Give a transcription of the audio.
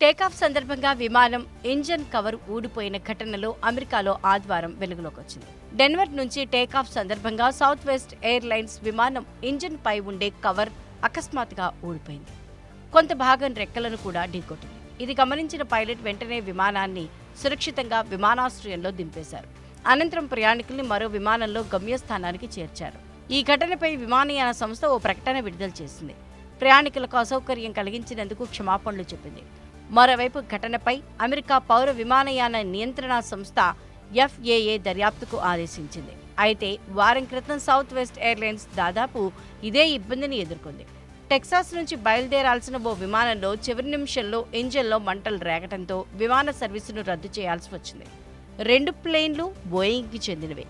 Takeoff సందర్భంగా విమానం engine cover ఊడిపోయిన ఘటనలో అమెరికాలో ఆదివారం వెలుగులోకి వచ్చింది. డెన్వర్ నుంచి టేకాఫ్ సందర్భంగా సౌత్ వెస్ట్ ఎయిర్లైన్స్ విమానం ఇంజన్ పై ఉండే కవర్ అకస్మాత్తుగా ఊడిపోయింది. కొంత భాగం రెక్కలను కూడా ఢీకొట్టింది. ఇది గమనించిన పైలట్ వెంటనే విమానాన్ని సురక్షితంగా విమానాశ్రయంలో దింపేశారు. అనంతరం ప్రయాణికుల్ని మరో విమానంలో గమ్యస్థానానికి చేర్చారు. ఈ ఘటనపై విమానయాన సంస్థ ఓ ప్రకటన విడుదల చేసింది. ప్రయాణికులకు అసౌకర్యం కలిగించినందుకు క్షమాపణలు చెప్పింది. మరోవైపు ఘటనపై అమెరికా పౌర విమానయాన నియంత్రణ సంస్థ ఎఫ్ఏఏ దర్యాప్తుకు ఆదేశించింది. అయితే వారం క్రితం సౌత్ వెస్ట్ ఎయిర్లైన్స్ దాదాపు ఇదే ఇబ్బందిని ఎదుర్కొంది. టెక్సాస్ నుంచి బయలుదేరాల్సిన ఓ విమానంలో చివరి నిమిషంలో ఇంజన్లో మంటలు రేగటంతో విమాన సర్వీసును రద్దు చేయాల్సి వచ్చింది. రెండు ప్లేన్లు బోయింగ్కి చెందినవే.